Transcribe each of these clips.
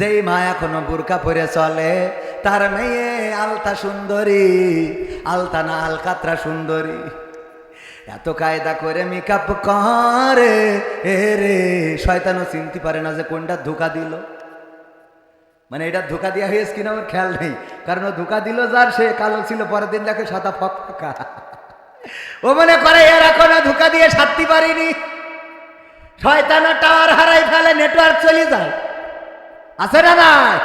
যেই মা এখনও বুরকা পরে চলে, তার মেয়ে আলতা সুন্দরী, আলতা না আলকাত্রা সুন্দরী। এত কায়দা করে মেকআপ করে, এ রে, শয়তানও চিনতে পারে না যে কোনটা ধোকা দিল। মানে এটা ধোকা দেওয়া হয়েছে কিনা ওর খেয়াল নেই, কারণ ও ধোকা দিল যার, সে কালো ছিল, পরের দিন দেখে সাদা ফক ফাঁকা ও মনে করে, এর এখনও ধোকা দিয়ে সারতে পারিনি। শয়তানা টাওয়ার হারাই ফেলে নেটওয়ার্ক চলে যায়। আছে না নাই?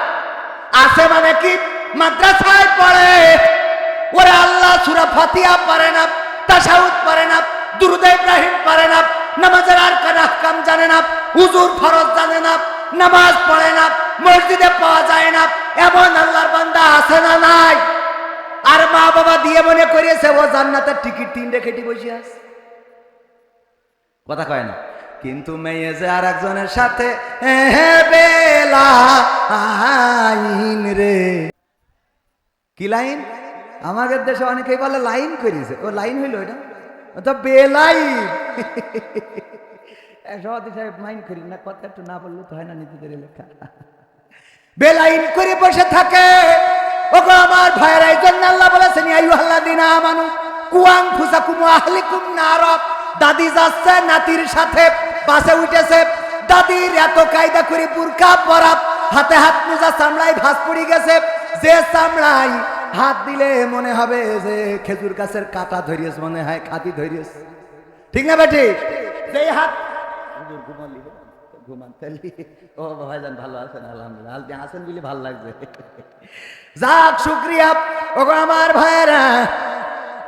আছে মানে কি? মাদ্রাসায় পড়ে। ওরা আল্লাহ, সুরা ফাতিয়া পারে না, তাসাউদ পারে না, দুরুদ ইব্রাহিম পারে না, নামাজের আর আহকাম জানে না, হুজুর ফরজ জানে না, নামাজ পড়ে না, মসজিদে পাওয়া যায় না, এমন আল্লাহর বান্দা আছে না নাই? আর মা বাবা দিয়ে মনে করিয়েছে, ও জান্নাতের টিকিট তিনটে কেটে বসে আছে। কথা কয় না। কিন্তু মেয়ে যে আর একজনের সাথে বেলা আইন রে। কি লাইন? আমাদের দেশে অনেকেই বলে লাইন করিয়েছে। ও লাইন হইল এটা? তো বেলাইন সভাপতি সাহেব, মাইন করি না, কথা একটু না বললে তো হয় না নীতিদের লেখা। বেলাইন করে বসে থাকে। ওগো আমার ভাইয়ের, এই আল্লাহ বলেছেন আইয়ু আল্লাহ দিনা আমানু, কুয়াং ফুসাকুম আহলিকুম নারব দাদি যাচ্ছে নাতির সাথে। বাসে উঠেছে। দাদির এত কায়দা করে বুরকা পরাপ হাতে হাত মোজা চামড়ায় ভাস পড়ে গেছে। যে চামড়াই হাত দিলে মনে হবে যে খেজুর গাছের কাটা ধরিয়েছে, মনে হয় খাতি ধরিয়েছে। ঠিক না বেটি? যেই হাত ঘুমালি ঘুমান ও ভাইজান ভালো আছেন, আলহামদুলিল্লাহ। আপনি আছেন বলে ভালো লাগছে। যাক, শুক্রিয়া। ওগো আমার ভাইয়েরা,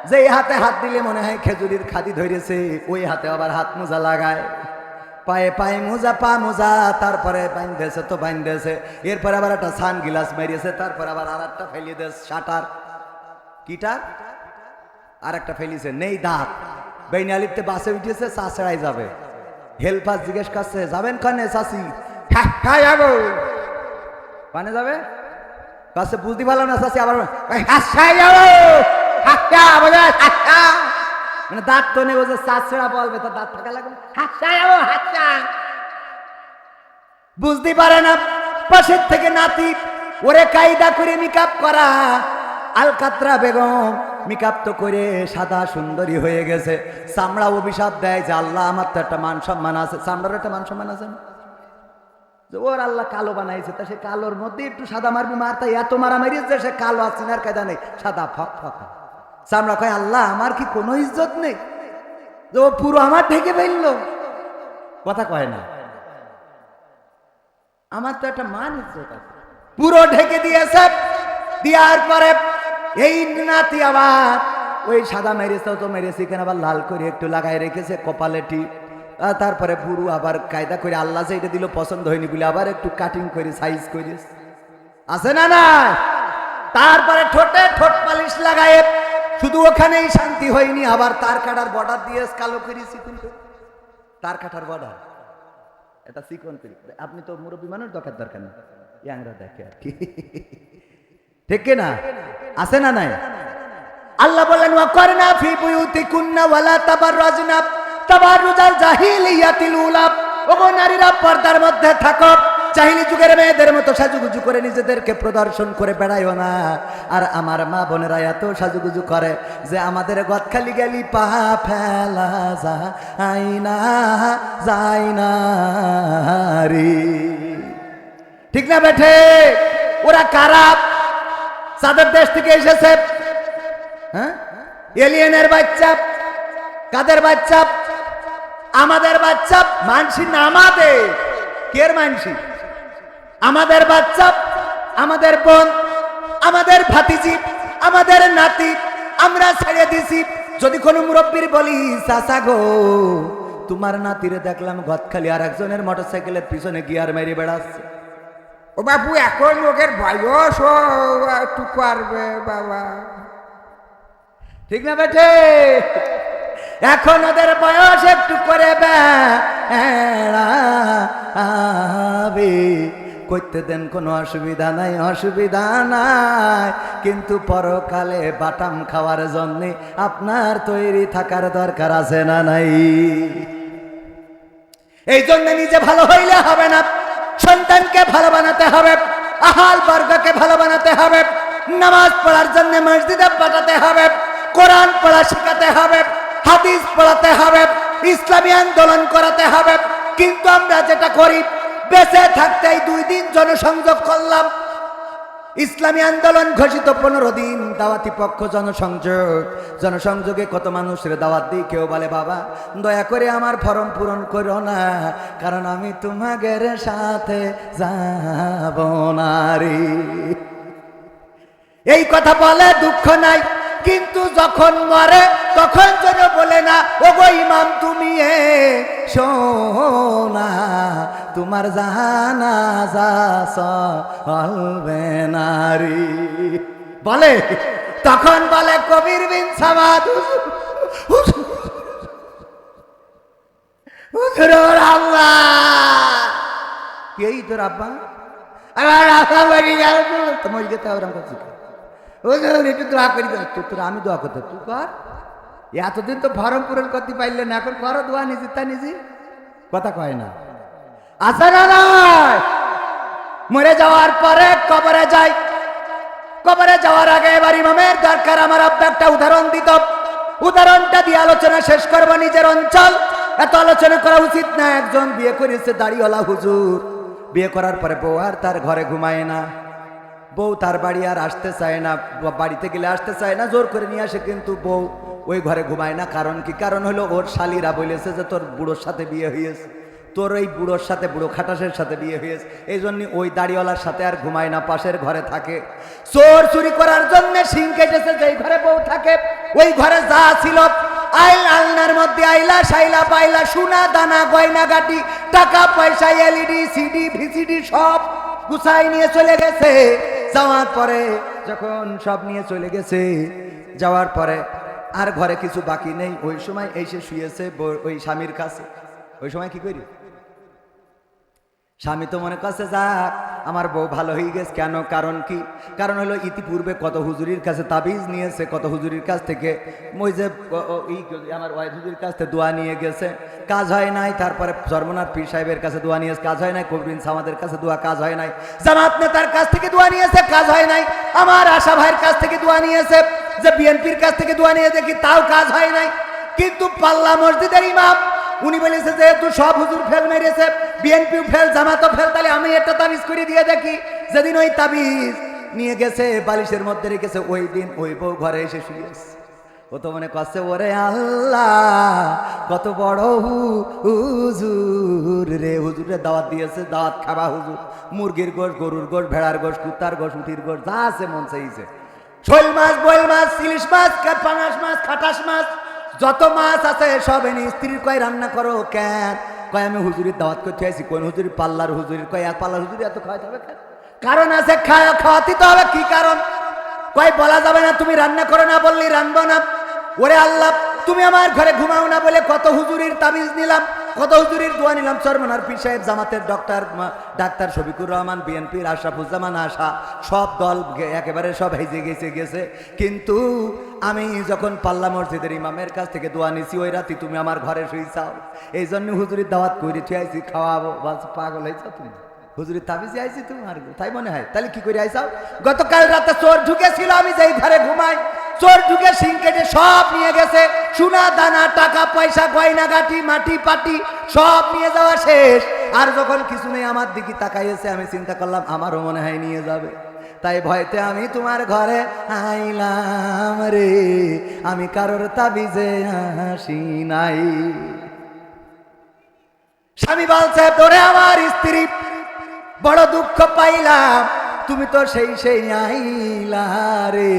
যেই হাতে হাত দিলে মনে হয় খেজুরির খাদি ধরেছে ওই হাতে আবার হাত মোজা লাগায়। পায়ে পায়ে মোজা, পা মোজা, তারপরে বাইন্ধেছে তো বাইন্ধেছে এরপরে আবার একটা সান গিলাস মেরিয়েছে, তারপর আবার আর একটা ফেলিয়ে দেশ শাটার। কিটার আর একটা ফেলিছে, নেই দাঁত। বেইনালিতে বাসে উঠেছে চাষড়াই যাবে। হেল্পার জিজ্ঞেস করছে, যাবেন কানে চাষি হ্যাঁ যাব। কানে যাবে? কাছে বুঝতে পারলাম না চাষি আবার হাসা যাব হাসা বলে হাসা মানে দাঁত তো নেই বলছে চাষড়া বলবে, তো দাঁত থাকা লাগবে। হাসা যাব হাসা বুঝতে পারে না, পাশের থেকে নাতি, ওরে কায়দা করে মেকআপ করা। আলকাতরা বেগম, মেকআপ তো করে সাদা সুন্দরী হয়ে গেছে। চামড়া অভিশাপ দেয় যে আল্লাহ, আমার তো একটা মান সম্মান আছে। চামড়ার একটা মান সম্মান আছে? যে ওর আল্লাহ কালো বানাইছে, তা সে কালোর মধ্যে একটু সাদা মারবি মারতে এত মারামারি যে সে কালো আছে না কায়দা নেই। সাদা ফক, ফকা। চামড়া কয় আল্লাহ, আমার কি কোনো ইজ্জত নেই? যে ও পুরো আমার ঢেকে ফেলল। কথা কয় না। আমার তো একটা মান ইজ্জত আছে। পুরো ঢেকে দিয়েছে, দেওয়ার পরে এই নাতি আবার ওই সাদা মেরেছে তো মেরেছে কেন আবার লাল করে একটু লাগাই রেখেছে কপালে টিপ তারপরে পুরো আবার কায়দা করে আল্লাহ যে এটা দিল পছন্দ হয়নি বলে আবার একটু কাটিং করে সাইজ করে। আছে না না তারপরে ঠোঁটে ঠোঁট পালিশ লাগায় শুধু ওখানেই শান্তি হয়নি, আবার তার কাটার বর্ডার দিয়ে কালো করে করে। তার কাটার বর্ডার এটা চিকন করি। আপনি তো মুরব্বী মানুষ, দরকার দরকার নেই। ইয়াংরা দেখে আর কি। ঠিক না? আছে না নাই? আল্লাহ বলেন ওয়া করনা ফি বুয়ুতিকুন্না ওয়ালা তাবাররাজনা। তাবাররুজাল জাহিলিয়াতিল উলা ওগো নারীরা পর্দার মধ্যে থাকো। জাহিলি যুগের মেয়েদের মতো সাজুগুজু করে নিজেদেরকে প্রদর্শন করে বেড়াইও না। আর আমার মা বোনেরা এত সাজুগুজু করে যে আমাদের গদখালি গেলি পা ফেলা যায় না যায় না রে। ঠিক না বেঠে? ওরা কারাপ তাদের দেশ থেকে এসেছে হ্যাঁ? এলিয়েনের বাচ্চা, কাদের বাচ্চা? আমাদের বাচ্চা? মানসি না আমাদের। কের মানসি? আমাদের বাচ্চা আমাদের বোন আমাদের ভাতিজি আমাদের নাতি আমরা ছেড়ে দিছি। যদি কোনো মুরব্বীর বলি চাচা গো তোমার নাতিরে দেখলাম গদখালি আর একজনের মোটর সাইকেলের পিছনে গিয়ার মেরে বেড়াচ্ছে। ও বাবু এখন লোকের বয়স ও একটু পারবে বাবা। ঠিক না বেঠে? এখন ওদের বয়স একটু করে বেড়াবে করতে দেন কোনো অসুবিধা নাই অসুবিধা নাই। কিন্তু পরকালে বাটাম খাওয়ার জন্যে আপনার তৈরি থাকার দরকার আছে না নাই? এই জন্য নিজে ভালো হইলে হবে না। সন্তানকে ভালো বানাতে হবে, আহাল বর্গকে ভালো বানাতে হবে, নামাজ পড়ার জন্য মসজিদে পাঠাতে হবে, কোরআন পড়া শেখাতে হবে, হাদিস পড়াতে হবে, ইসলামী আন্দোলন করাতে হবে। কিন্তু আমরা যেটা করি বেঁচে থাকতেই দুই দিন জনসংযোগ করলাম। ইসলামী আন্দোলন ঘোষিত পনেরো দিন, দাওয়াতি পক্ষ জনসংযোগ। জনসংযোগে কত মানুষের দাওয়াত দিই, কেউ বলে, বাবা, দয়া করে আমার ফর্ম পূরণ করো না, কারণ আমি তোমাদের সাথে যাব না রে। এই কথা বলে দুঃখ নাই, কিন্তু যখন মরে, তখন যেন বলে না ও গো ইমাম, তুমি সোনা তোমার জানা যা চলবে নারী। বলে, তখন বলে কবির বিন সামাদ এই তোর তো করছি আমি দোয়া করতে, তুই কর। এতদিন তো ফর্ম পূরণ করতে পারলে না, এখন করো, দোয়া নিজে তা নিজে কথা কয় না। আসা না নয় মরে যাওয়ার পরে কবরে যাই। কবরে যাওয়ার আগে এবার ইমামের দরকার। আমার আব্বা একটা উদাহরণ দিত। উদাহরণটা দিয়ে আলোচনা শেষ করব নিজের অঞ্চল। এত আলোচনা করা উচিত না। একজন বিয়ে করেছে দাড়িওয়ালা হুজুর। বিয়ে করার পরে বউ আর তার ঘরে ঘুমায় না। বউ তার বাড়ি আর আসতে চায় না। বাড়িতে গেলে আসতে চায় না। জোর করে নিয়ে আসে কিন্তু বউ ওই ঘরে ঘুমায় না। কারণ কি? কারণ হলো ওর শালিরা বলেছে যে তোর বুড়োর সাথে বিয়ে হয়েছে তোর ওই বুড়োর সাথে, বুড়ো খাটাসের সাথে বিয়ে হয়েছে। এই জন্য ওই দাড়িওয়ালার সাথে আর ঘুমায় না, পাশের ঘরে থাকে। চোর চুরি করার জন্য সিং কেটেছে, যেই ঘরে বউ থাকে, ওই ঘরে যা ছিল। আইল আলনার মধ্যে আইলা, সাইলা পাইলা, সোনা, দানা, গয়না, গাটি, টাকা, পয়সা এলইডি সিডি ভিসিডি সব গুছাই নিয়ে চলে গেছে। যাওয়ার পরে যখন সব নিয়ে চলে গেছে, যাওয়ার পরে আর ঘরে কিছু বাকি নেই। ওই সময় এসে শুয়েছে ওই স্বামীর কাছে। ওই সময় কি করি? স্বামী তো মনে করছে, যাক, আমার বউ ভালো হয়ে গেছে। কেন? কারণ কি? কারণ হলো ইতিপূর্বে কত হুজুরির কাছে তাবিজ নিয়েছে, কত হুজুরির কাছ থেকে ওই যে আমার ওয়াইফ হুজুরির কাছ থেকে দোয়া নিয়ে গেছে। কাজ হয় নাই, তারপরে সর্বনাথ পীর সাহেবের কাছে দোয়া নিয়েছে কাজ হয় নাই কবিন সামাদের কাছে দোয়া কাজ হয় নাই। জামাত নেতার কাছ থেকে দোয়া নিয়েছে, কাজ হয় নাই। আমার আশা ভাইয়ের কাছ থেকে দোয়া নিয়েছে, যে বিএনপির কাছ থেকে দোয়া নিয়ে দেখি, তাও কাজ হয় নাই। কিন্তু পাল্লা মসজিদের ইমাম উনি বলেছে, যেহেতু সব হুজুর ফেল মেরেছে বিএনপি ফেল, জামাতও ফেল, তাহলে আমি একটা তাবিজ করে দিয়ে দেখি। যেদিন ওই তাবিজ নিয়ে গেছে, বালিশের মধ্যে রেখেছে, ওই দিন ওই বউ ঘরে এসে শুয়েছে ও তো মনে করছে, ওরে আল্লাহ, কত বড় হুজুর রে হুজুরে দাওয়াত দিয়েছে, দাওয়াত খাবা হুজুর। মুরগির গোশ, গরুর গোশ, ভেড়ার গোশ, কুত্তার গোশ, উঠির গোশ, যা আছে মন চাইছে। শোল মাছ, বইল মাছ, ইলিশ মাছ, পাঙাশ মাছ খাটাস মাছ যত মাছ আছে, সব এনে স্ত্রীর কয়, রান্না করো কেন? কয়, আমি হুজুরির দাওয়াত করতে আছি কোন হুজুরি পাল্লার হুজুরির কয়, এক পাল্লার হুজুরি এত খাওয়াতে হবে কারণ আছে খাওয়া খাওয়াতে তো হবে। কি কারণ? কয়, বলা যাবে না তুমি রান্না করো না বললি রানবো না। ওরে আল্লাহ তুমি আমার ঘরে ঘুমাও না বলে কত হুজুরির তাবিজ নিলাম, কত হুজুরির দোয়া নিলাম। সরমনার পীর সাহেব, জামাতের ডক্টর ডাক্তার শফিকুর রহমান, বিএনপির আশরাফুজ্জামান, আশা, সব দল একেবারে সব হেজে গেছে গেছে। কিন্তু আমি যখন পাল্লা মসজিদের ইমামের কাছ থেকে দোয়া নিছি, ওই রাতি তুমি আমার ঘরে শুই চাও এই জন্য হুজুরির দাওয়াত করে আইছি, খাওয়াবো। বাস, পাগল হয়েছ তুমি। হুজুরির তাবিজে আইছি তোমার তাই মনে হয়। তাহলে কি করে আইসাও গতকাল রাতে চোর ঢুকেছিল, আমি যেই ঘরে ঘুমাই চোর ঢুকে সিং কেটে সব নিয়ে গেছে। সোনা, দানা, টাকা, পয়সা গয়না গাটি মাটি, পাটি, সব নিয়ে যাওয়া শেষ। আর যখন কিছু নেই আমার দিকে তাকাইয়েছে, আমি চিন্তা করলাম, আমারও মনে হয় নিয়ে যাবে। তাই ভয়তে আমি তোমার ঘরে আইলাম রে। আমি কারোর তাবিজে আসি নাই। স্বামী বলছে, তোরে আমার স্ত্রী, বড় দুঃখ পাইলাম। তুমি তো সেই সেই আইলা রে।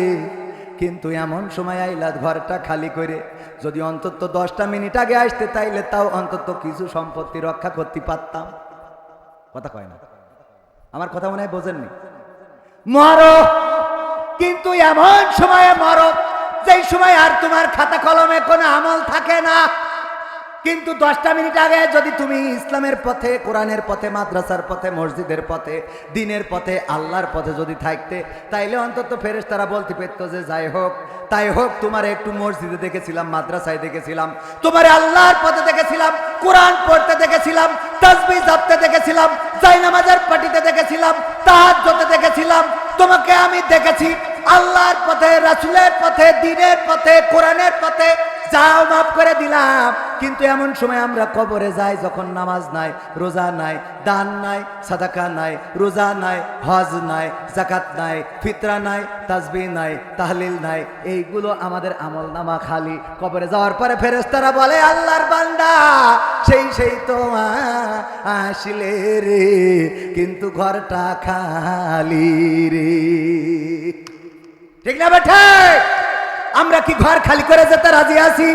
কিন্তু এমন সময় আইলা ঘরটা খালি করে, যদি অন্তত দশটা মিনিট আগে আসতে, তাইলে তাও অন্তত কিছু সম্পত্তি রক্ষা করতে পারতাম। কথা কয় না। আমার কথা মনে হয় বোঝেননি। মরো! কিন্তু এমন সময়ে মরো, যেই সময় আর তোমার খাতা কলমে কোনো আমল থাকে না। কিন্তু দশটা মিনিট আগে যদি তুমি ইসলামের পথে, কোরআনের পথে, মাদ্রাসার পথে, মসজিদের পথে, দিনের পথে, আল্লাহর পথে যদি থাকতে, তাইলে অন্তত ফেরেস তারা বলতে পারত যে, যাই হোক, তাই হোক, তোমার একটু মসজিদে দেখেছিলাম, মাদ্রাসায় দেখেছিলাম, তোমার আল্লাহর পথে দেখেছিলাম, কোরআন পড়তে দেখেছিলাম তসবি জাপতে দেখেছিলাম, জাইনামাজের পাটিতে দেখেছিলাম তাহাজ্জতে দেখেছিলাম, তোমাকে আমি দেখেছি আল্লাহর পথে, রাসুলের পথে, দিনের পথে, কোরআনের পথে, যাও, মাফ করে দিলাম। কিন্তু এমন সময় আমরা কবরে যাই যখন নামাজ নাই, রোজা নাই, দান নাই, সাদাকা নাই, রোজা নাই, হজ নাই জাকাত নাই, ফিতরা নাই, তাসবি নাই, তাহলিল নাই, এইগুলো আমাদের আমল নামা খালি। কবরে যাওয়ার পরে ফেরেশতারা বলে, আল্লাহর বান্দা, সেই সেই তো আসলে রে, কিন্তু ঘরটা খালি রে। ঠিক না বেঠে? আমরা কি ঘর খালি করে যেতে রাজি আছি?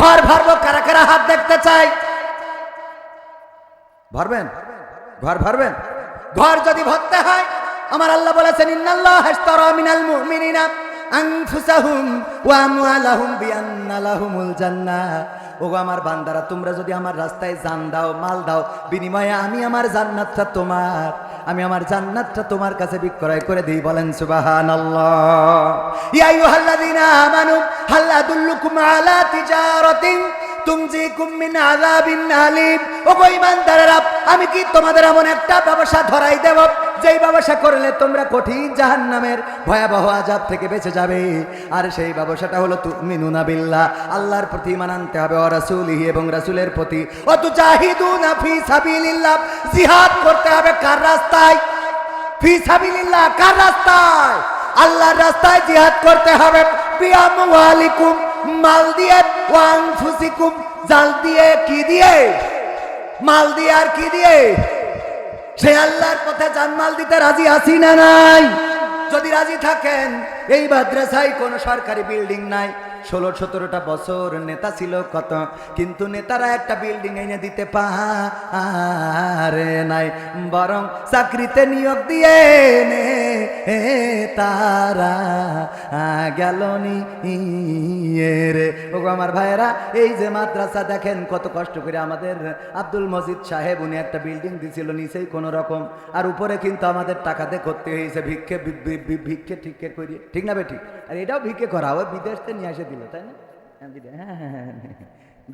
ঘর ভরবো কারা কারা হাত দেখতে চাই ভরবেন? ঘর ভরবেন? ঘর যদি ভরতে হয়, আমার আল্লাহ বলেছেন, ইন্নাল্লাহ হাশতারা মিনাল মুমিনিনা আনফুসাহুম ওয়া আমওয়ালাহুম বিআন্না লাহুমুল জান্নাহ। ওগো আমার বান্দারা, তোমরা যদি আমার রাস্তায় জান দাও, মাল দাও, বিনিময়ে আমি আমার জান্নাতটা তোমার, আমি আমার জান্নাতটা তোমার কাছে বিক্রয় করে দিই, বলেন সুবাহান আল্লাহ ইয়াই হাল্লা দিনা আমানু, হাল্লা দুল্লুকুম আলা তিজারাতিন আমি কি তোমাদের এমন একটা ব্যবসা ধরাই দেব? যেই ব্যবসা করলে তোমরা কঠিন জাহান্নামের ভয়াবহ আযাব থেকে বেঁচে যাবে। আর সেই ব্যবসাটা হলো তুমিনুনা বিল্লাহ। আল্লাহর প্রতি ঈমান আনতে হবে, ও রাসূলিহি এবং রাসূলের প্রতি। ও তুজাহিদুনা ফি জিহাদ করতে হবে কার রাস্তায়? ফি সাবিলিল্লাহ, কার রাস্তায়? আল্লাহর রাস্তায় জিহাদ করতে হবে। বিআমওয়ালিকুম মাল দিয়ে ওয়ানফুসিকুম জাল দিয়ে কি দিয়ে? মাল দিয়ে আর কি দিয়ে? সে আল্লাহর পথে জানমাল দিতে রাজি আছি না নাই? যদি রাজি থাকেন, এই মাদ্রাসায় কোনো সরকারি বিল্ডিং নাই। ষোলো, সতেরোটা বছর নেতা ছিল কত, কিন্তু নেতারা একটা বিল্ডিং এনে দিতে পারে নাই, বরং চাকরিতে নিয়োগ দিয়ে নে তারা গেল রে। ওগো আমার ভাইয়েরা এই যে মাদ্রাসা দেখেন কত কষ্ট করে আমাদের আব্দুল মজিদ সাহেব উনি একটা বিল্ডিং দিছিল নিচেই কোনো রকম আর উপরে কিন্তু আমাদের টাকাতে করতে হয়েছে ভিক্ষে ভিক্ষে ঠিককে করিয়ে। ঠিক না বেঠিক আর এটাও ভিক্ষে করা ওই বিদেশ থেকে নিয়ে এসে দিল তাই না? হ্যাঁ, হ্যাঁ, হ্যাঁ।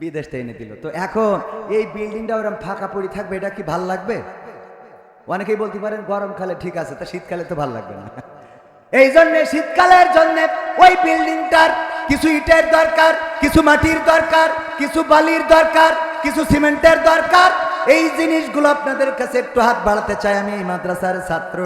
বিদেশ থেকে এনে দিল। তো এখন এই বিল্ডিংটা ওরকম ফাঁকা পড়ে থাকবে এটা কি ভালো লাগবে? অনেকেই বলতে পারেন গরমকালে ঠিক আছে, তা শীতকালে তো ভালো লাগবে না। এই জন্য শীতকালের জন্য ওই বিল্ডিংটার কিছু ইটের দরকার, কিছু মাটির দরকার, কিছু বালির দরকার, কিছু সিমেন্টের দরকার এই জিনিসগুলো আপনাদের কাছে একটু হাত বাড়াতে চাই। আমি এই মাদ্রাসার ছাত্র।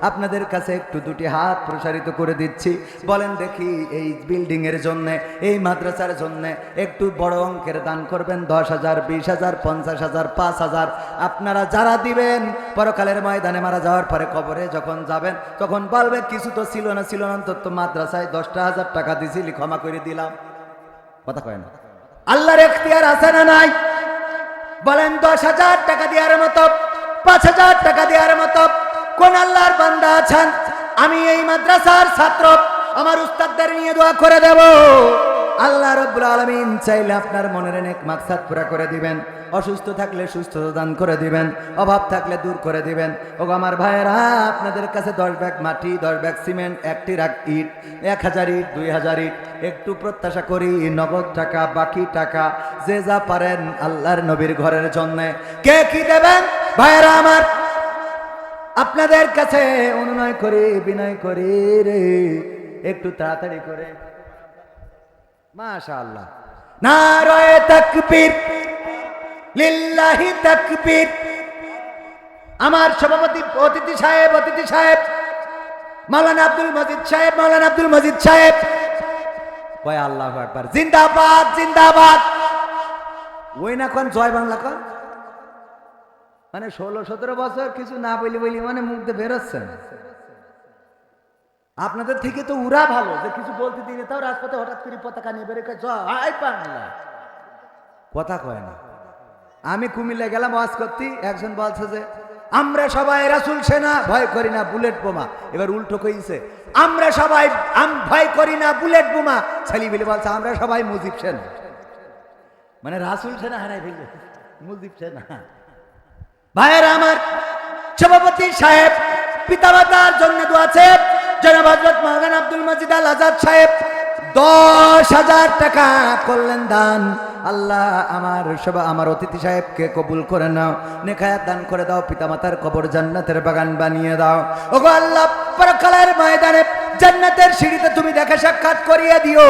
আপনাদের কাছে একটু দুটি হাত প্রসারিত করে দিচ্ছি। বলেন দেখি এই বিল্ডিং এর জন্য, এই মাদ্রাসার জন্য একটু বড় অঙ্কের দান করবেন। দশ হাজার, বিশ হাজার, পঞ্চাশ হাজার, পাঁচ হাজার। আপনারা যারা দিবেন, পরকালের ময়দানে মারা যাওয়ার পরে কবরে যখন যাবেন, তখন বলবে, কিছু তো ছিল না ছিল না, অন্তত মাদ্রাসায় দশটা হাজার টাকা দিছিলি ক্ষমা করে দিলাম। কথা কয় না। আল্লাহর এখতিয়ার আছে না নাই? বলেন দশ হাজার টাকা দেওয়ার মতো, পাঁচ হাজার টাকা দেওয়ার মতো, কোন আল্লাহর বান্দা আছেন? আমি এই মাদ্রাসার ছাত্র, আমার উস্তাদদের নিয়ে দোয়া করে দেব। আল্লাহ রব্বুল আলমিন চাইলে আপনার মনের অনেক মাকসাদ পুরা করে দিবেন। অসুস্থ থাকলে সুস্থতা দান করে দিবেন, অভাব থাকলে দূর করে দিবেন। ও আমার ভাইয়েরা, আপনাদের কাছে দশ ব্যাগ মাটি, দশ ব্যাগ সিমেন্ট, একটি রাখ ইট, এক হাজার ইট, দুই হাজার ইট, একটু প্রত্যাশা করি, নগদ টাকা, বাকি টাকা, যে যা পারেন আল্লাহর নবীর ঘরের জন্য। কে কি দেবেন? ভাইয়েরা আমার, আপনাদের কাছে অনুনয় করি, বিনয় করি রে, একটু তাড়াতাড়ি করে। মাশা আল্লাহ নারায় তাকবীর, লিল্লাহি তাকবীর। আমার সভাপতি অতিথি সাহেব অতিথি সাহেব, মাওলানা আব্দুল মজিদ সাহেব, মাওলানা আব্দুল মজিদ সাহেব। কয় আল্লাহ একবার জিন্দাবাদ জিন্দাবাদ। ওই না কোন জয় বাংলা কোন মানে ষোলো সতেরো বছর কিছু না বলি বলি মানে মুখ দিয়ে বেরোচ্ছেন আপনাদের থেকে তো উরা ভালো যে কিছু বলতে দিলে তাও রাজপথে হঠাৎ করে পতাকা নিয়ে বেরো কয়, জয় বাংলা। কথা কয় না। আমি কুমিল্লা গেলাম ওয়াজ করতে। একজন বলছে যে আমরা সবাই রাসুল সেনা ভয় করি না বুলেট বোমা। এবার উল্টো কইছে আমরা সবাই ভয় করি না বুলেট বোমা। ছেলি বিলে বলছে আমরা সবাই মুজিব সেনা। মানে রাসুল সেনা হারাই ফেলবে মুলদীপ সেনা। ভাইয়ের আমার সভাপতি সাহেব পিতামাতার জন্য দোয়াছে জনাব হজরত মাওলানা আব্দুল মজিদ আল আজাদ সাহেব, দশ হাজার টাকা করলেন দান। আল্লাহ আমার সব আমার অতিথি সাহেবকে কবুল করে নাও, নেখায়াত দান করে দাও, পিতামাতার কবর জান্নাতের বাগান বানিয়ে দাও। ওগো আল্লাহ, পরকালের ময়দানে জান্নাতের সিঁড়িতে তুমি দেখা সাক্ষাৎ করিয়ে দিও।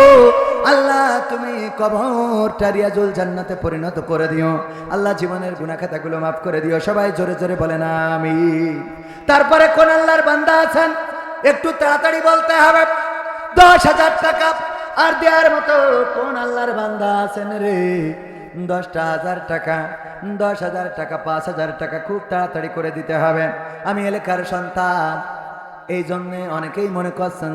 আল্লাহ, তুমি কবরটা রিয়াজুল জান্নাতে পরিণত করে দিও। আল্লাহ, জীবনের গুনাহ খাতাগুলো মাফ করে দিও। সবাই জোরে জোরে বলেন আমি তারপরে কোন আল্লাহর বান্দা আছেন? একটু তাড়াতাড়ি বলতে হবে। দশ হাজার টাকা আর দেওয়ার মতো কোন আল্লাহর বান্দা আছেন রে? দশটা হাজার টাকা, দশ হাজার টাকা, পাঁচ হাজার টাকা খুব তাড়াতাড়ি করে দিতে হবে। আমি এলাকার সন্তান, এই জন্যে অনেকেই মনে করছেন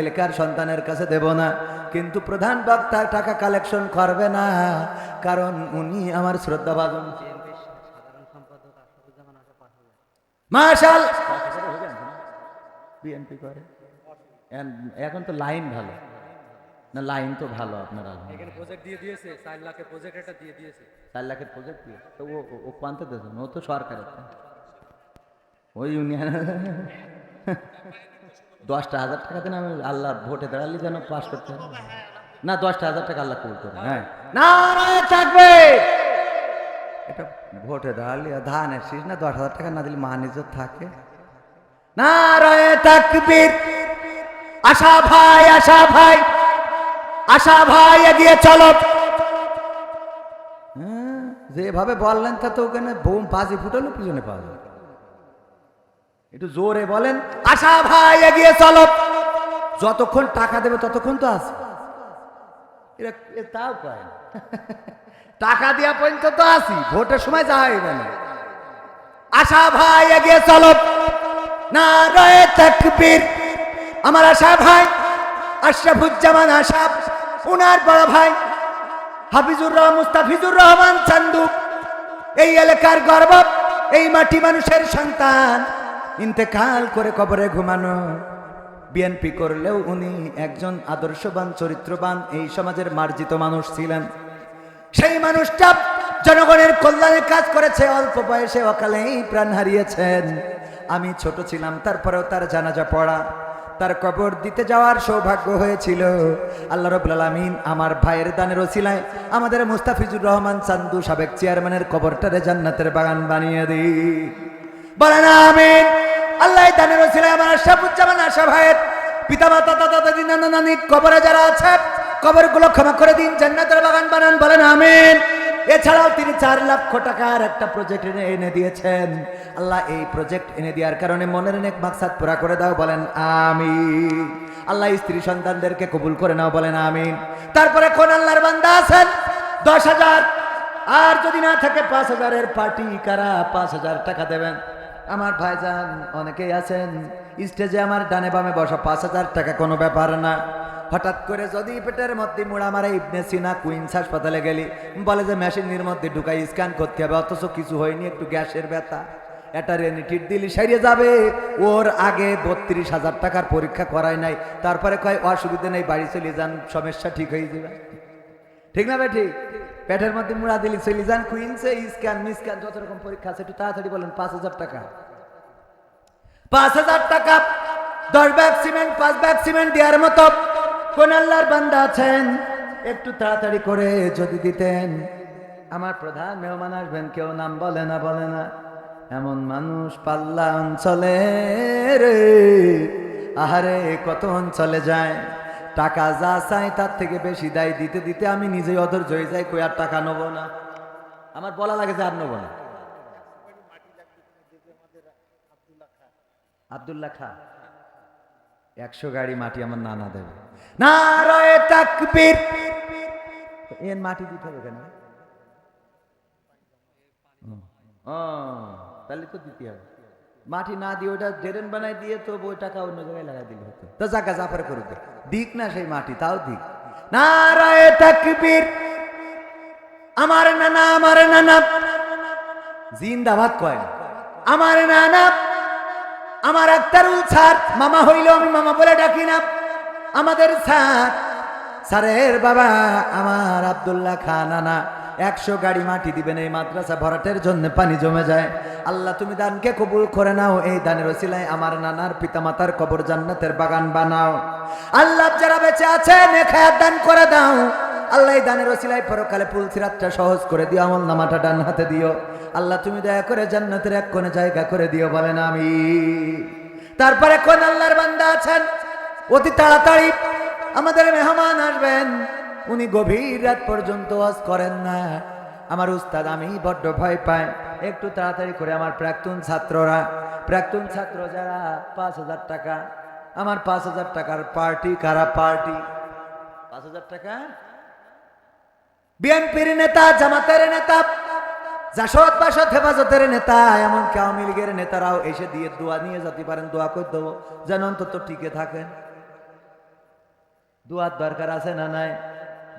এলাকার সন্তানের কাছে দেব না। কিন্তু প্রধান বক্তা টাকা কালেকশন করবে না, কারণ উনি আমার শ্রদ্ধা ভাজন মার্শাল বিএনপি করে। এখন তো লাইন ভালো। না লাইন তো ভালো আপনার এখানে প্রজেক্ট দিয়ে দিয়েছে চার লাখের প্রজেক্ট একটা দিয়ে দিয়েছে। চার লাখের প্রজেক্ট দিয়ে। তো ও ও- পান্তে দেবেন ও তো সরকারের ওই ইউনিয়ন দশটা হাজার টাকা দিন আমি আল্লাহ ভোটে দাঁড়ালি যেন পাস করতে। না দশটা হাজার টাকা আল্লাহ কবুল করে হ্যাঁ। না থাকবে! এটা ভোটে দাঁড়ালি ধানের শীষ না দশ হাজার টাকা না দিলে মান থাকে। আশা ভাই আশা ভাই আশা ভাই এগিয়ে চলো। হ্যাঁ, যেভাবে বললেন তা তো ওখানে বোম বাজি ফুটালো পিছনে পাওয়া যায় একটু জোরে বলেন আশা ভাই এগিয়ে চলো। যতক্ষণ টাকা দেবে ততক্ষণ তো আছে। তাও কয় টাকা দেওয়া পর্যন্ত তো আসি ভোটের সময় যা না। আশা ভাই এগিয়ে চলো। না রয়ে তাকবীর। আমার আশা ভাই, আশরাফুজ্জামান আশা উনার বড় ভাই, হাফিজুর রহমান, মুস্তাফিজুর রহমান চান্দু। এই এলাকার গর্ব, এই মাটি মানুষের সন্তান। ইন্তেকাল করে কবরে ঘুমানো। বিএনপি করলেও উনি একজন আদর্শবান, চরিত্রবান, এই সমাজের মার্জিত মানুষ ছিলেন। সেই মানুষটা জনগণের কল্যাণে কাজ করেছে, অল্প বয়সে অকালেই প্রাণ হারিয়েছেন। আমি ছোট ছিলাম, তারপরেও তার জানাজা পড়া, তার কবর দিতে যাওয়ার সৌভাগ্য হয়েছিল। আল্লাহ রবুল আলমিন আমার ভাইয়ের দানের ওসিলায় আমাদের মুস্তাফিজুর রহমান চান্দু সাবেক চেয়ারম্যানের কবরটারে জান্নাতের বাগান বানিয়ে দিই। বলেন আমিন। আল্লাহ দানের ওসিলায় আমার আশাফুজ্জামান আশা ভাইয়ের পিতামাতা, দাদা, দাদি, নানা, নানি কবরে যারা আছে কবরগুলো ক্ষমা করে দিন, জান্নাতের বাগান বানান, বলেন আমিন। এছাড়াও তিনি চার লক্ষ টাকার একটা প্রজেক্ট এনে এনে দিয়েছেন। আল্লাহ এই প্রজেক্ট এনে দেওয়ার কারণে মনের অনেক মাকসাদ পুরা করে দাও, বলেন আমি আল্লাহ স্ত্রী সন্তানদেরকে কবুল করে নাও, বলেন আমিন। তারপরে কোন আল্লাহর বান্দা আছেন? দশ হাজার। আর যদি না থাকে পাঁচ হাজারের পার্টি কারা পাঁচ হাজার টাকা দেবেন? আমার ভাইজান অনেকেই আছেন। স্টেজে আমার ডানে বামে বসা পাঁচ হাজার টাকা কোনো ব্যাপার না। হঠাৎ করে যদি পেটের মধ্যে মুড়া মারা, ইবনে সিনা কুইন্স হাসপাতালে গেলি। বলে যে, মেশিনের মধ্যে ঢুকাই স্ক্যান করতে হবে, অথচ কিছু হয়নি, একটু গ্যাসের ব্যথা। এটা রেনিটির দিলি সারিয়ে যাবে। ওর আগে বত্রিশ হাজার টাকার পরীক্ষা করায় নাই। তারপরে কয়, অসুবিধা নেই, বাড়ি চলে যান, সমস্যা ঠিক হয়ে যাবে। ঠিক না ভাই ঠিক? পেটের মধ্যে মুড়া দিলি চলে যান, কুইন্সে স্ক্যান মিসক্যান যত রকম পরীক্ষা আছে, একটু তাড়াতাড়ি বলেন, পাঁচ হাজার টাকা। পাঁচ হাজার টাকা, দশ ব্যাগ সিমেন্ট, পাঁচ ব্যাগ সিমেন্ট দেওয়ার মতো কোন আল্লাহর বান্দা আছেন? একটু তাড়াতাড়ি করে যদি দিতেন। আমার প্রধান মেহমান আসবেন, কেউ নাম বলে না বলে না। এমন মানুষ পাল্লা অঞ্চলে রে। আহারে, কত অঞ্চলে যায়? টাকা যা চাই, তার থেকে বেশি দায় দিতে দিতে আমি নিজেই অধৈর্য হয়ে যাই, কই আর টাকা নেব না? আমার বলা লাগে যে আর নেব না। আবদুল্লাহ খা। একশো গাড়ি মাটি আমার নানা দেবে। না তাকবীর। এর মাটি দিতে হবে কেন? তাহলে তো দিতে হবে। মাটি না দিয়ে ওটা ড্রেন বানাই দিয়ে তো ওই টাকা অন্য জায়গায় লাগাই দিলে হতো। তো জায়গা জাফার করুক গে। দিক না সেই মাটি তাও দিক। না রয়ে তাকবীর। আমার নানা আমার নানা। জিন্দাবাদ কয় আমার নানা আমার আক্তারুল স্যার মামা হইল আমি মামা বলে ডাকি না। আমাদের স্যার। স্যারের বাবা আমার আব্দুল্লাহ খান নানা একশো গাড়ি মাটি দিবেন এই মাদ্রাসা ভরাটের জন্য পানি জমে যায়। আল্লাহ, তুমি দানকে কবুল করে নাও। এই দানের ওসিলায় আমার নানার পিতামাতার কবর জান্নাতের বাগান বানাও। আল্লাহ, যারা বেঁচে আছে নেখায়াত দান করে দাও। আল্লাহ, এই দানের ওসিলায় পরকালে পুল সিরাতটা সহজ করে দিও, আমল নামাটা ডান হাতে দিও। আল্লাহ, তুমি দয়া করে জান্নাতের এক কোণে জায়গা করে দিও, বলেন আমি তারপরে কোন আল্লাহর বান্দা আছেন? অতি তাড়াতাড়ি আমাদের মেহমান আসবেন। উনি গভীর রাত পর্যন্ত ওয়াজ করেন না। আমার উস্তাদ, আমি বড্ড ভয় পাই। একটু তাড়াতাড়ি করে আমার প্রাক্তন ছাত্ররা, প্রাক্তন ছাত্র যারা, পাঁচ হাজার টাকা, আমার পাঁচ হাজার টাকার পার্টি, কারা পার্টি? পাঁচ হাজার টাকা? বিএনপির নেতা, জামাতের নেতা, জাসদ বাসদ হেফাজতের নেতা, এমনকি আওয়ামী লীগের নেতারাও এসে দিয়ে দোয়া নিয়ে যেতে পারেন, দোয়া করে দেবো। যেন অন্তত টিকে থাকেন। দোয়ার দরকার আছে না নাই?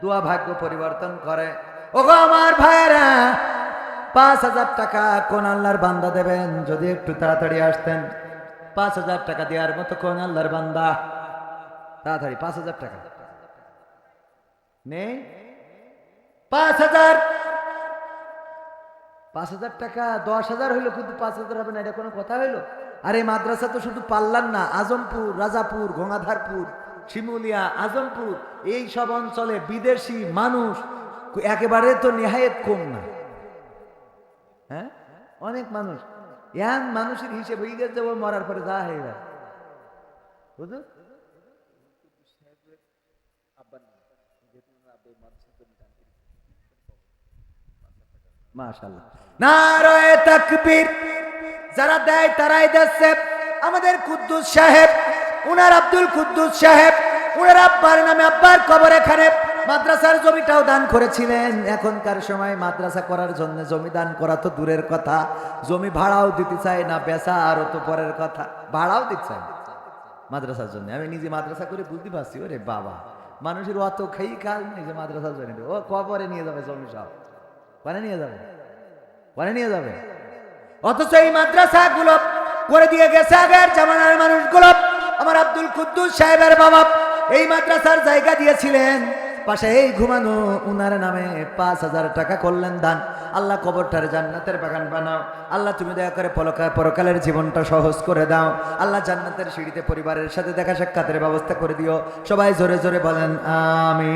দোয়া ভাগ্য পরিবর্তন করে। ওগো আমার ভাইয়েরা, পাঁচ হাজার টাকা কোন আল্লাহর বান্দা দেবেন? যদি একটু তাড়াতাড়ি আসতেন। পাঁচ হাজার টাকা দেওয়ার মতো কোন আল্লাহর বান্দা? তাড়াতাড়ি, পাঁচ হাজার টাকা। নেই? পাঁচ হাজার? পাঁচ হাজার টাকা, দশ হাজার হইল, কিন্তু পাঁচ হাজার হবে না, এটা কোনো কথা হইল? আরে, মাদ্রাসা তো শুধু পাল্লান না, আজমপুর, রাজাপুর, গঙ্গাধারপুর শিমুলিয়া, আজমপুর, এই সব অঞ্চলে বিদেশি মানুষ একেবারে তো নেহায়েত কম না। হ্যাঁ? অনেক মানুষ। ইয়ান মানুষের হিসেব হয়ে গেছে ও মরার পরে যা হয়ে তাকবীর যারা দেয় তারাই দিচ্ছে আমাদের কুদ্দুস সাহেব উনার আব্দুল কুদ্দুস সাহেব, উনার আব্বার নামে আব্বার কবর এখানে মাদ্রাসার জমিটাও দান করেছিলেন। এখনকার সময় মাদ্রাসা করার জন্য জমি দান করা তো দূরের কথা। জমি ভাড়াও দিতে চায় না, বেচা আরও তো পরের কথা। ভাড়াও দিতে চায়। মাদ্রাসার জন্য। আমি নিজে মাদ্রাসা করে বুঝতে পারছি, ওরে বাবা। মানুষের অত খেই নেই যে মাদ্রাসার জন্য। ও কবরে নিয়ে যাবে জমি সব। পরে নিয়ে যাবে? পরে নিয়ে যাবে? অথচ এই মাদ্রাসা গুলো করে দিয়ে গেছে আগের জামানার মানুষগুলো। আব্দুল কুদ্দুস সাহেবের বাবা এই মাদ্রাসার জায়গা দিয়েছিলেন। পাশে এই ঘুমানো উনার নামে পাঁচ হাজার টাকা করলেন দান। আল্লাহ কবরটার জান্নাতের বাগান বানাও। আল্লাহ তুমি দয়া করে পলকা পরকালের জীবনটা সহজ করে দাও। আল্লাহ জান্নাতের সিঁড়িতে পরিবারের সাথে দেখা সাক্ষাতের ব্যবস্থা করে দিও। সবাই জোরে জোরে বলেন আমি